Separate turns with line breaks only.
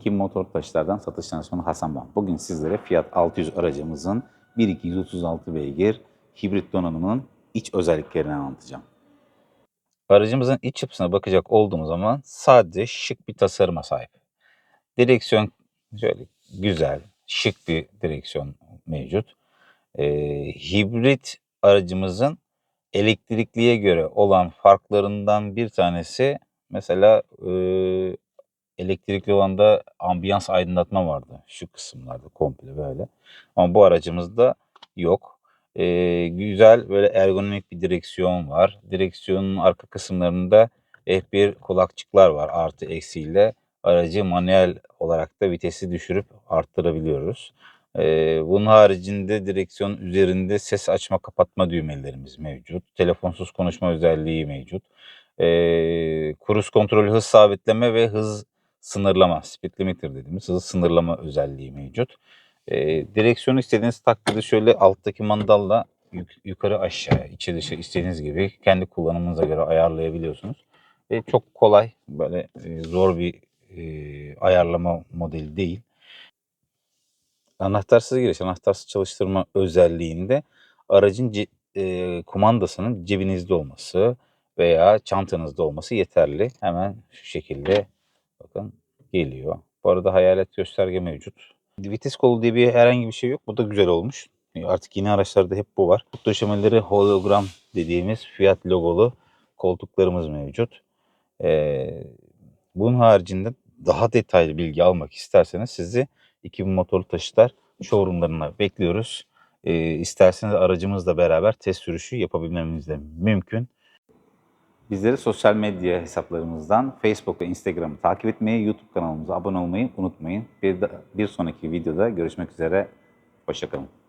2000 motor taşlardan satış danışmanı Hasan ben. Bugün sizlere Fiat 600 aracımızın 1236 beygir hibrit donanımının iç özelliklerini anlatacağım. Aracımızın iç yapısına bakacak olduğumuz zaman sadece şık bir tasarıma sahip. Direksiyon şöyle güzel, şık bir direksiyon mevcut. Ee, hibrit aracımızın elektrikliye göre olan farklarından bir tanesi mesela e, elektrikli olanda ambiyans aydınlatma vardı şu kısımlarda komple böyle. Ama bu aracımızda yok. E, güzel böyle ergonomik bir direksiyon var. Direksiyonun arka kısımlarında F1 kulakçıklar var artı eksiyle. Aracı manuel olarak da vitesi düşürüp arttırabiliyoruz. Ee, bunun haricinde direksiyon üzerinde ses açma kapatma düğmelerimiz mevcut. Telefonsuz konuşma özelliği mevcut. Ee, kruz kontrolü hız sabitleme ve hız sınırlama, speed limiter dediğimiz hız sınırlama özelliği mevcut. Ee, direksiyonu istediğiniz takdirde şöyle alttaki mandalla yuk- yukarı aşağı, içe dışı istediğiniz gibi kendi kullanımınıza göre ayarlayabiliyorsunuz. Ve çok kolay, böyle e, zor bir e, ayarlama modeli değil. Anahtarsız giriş, anahtarsız çalıştırma özelliğinde aracın ce- e, kumandasının cebinizde olması veya çantanızda olması yeterli. Hemen şu şekilde bakın geliyor. Bu arada hayalet gösterge mevcut. Vites kolu diye bir herhangi bir şey yok. Bu da güzel olmuş. E, Artık yeni araçlarda hep bu var. Koltuk döşemeleri hologram dediğimiz Fiat logolu koltuklarımız mevcut. Ee, bunun haricinde daha detaylı bilgi almak isterseniz sizi 2000 motorlu taşıtlar showroomlarına bekliyoruz. Ee, isterseniz aracımızla beraber test sürüşü yapabilmemiz de mümkün. Bizleri sosyal medya hesaplarımızdan Facebook ve Instagram'ı takip etmeyi, YouTube kanalımıza abone olmayı unutmayın. Bir, bir sonraki videoda görüşmek üzere. Hoşçakalın.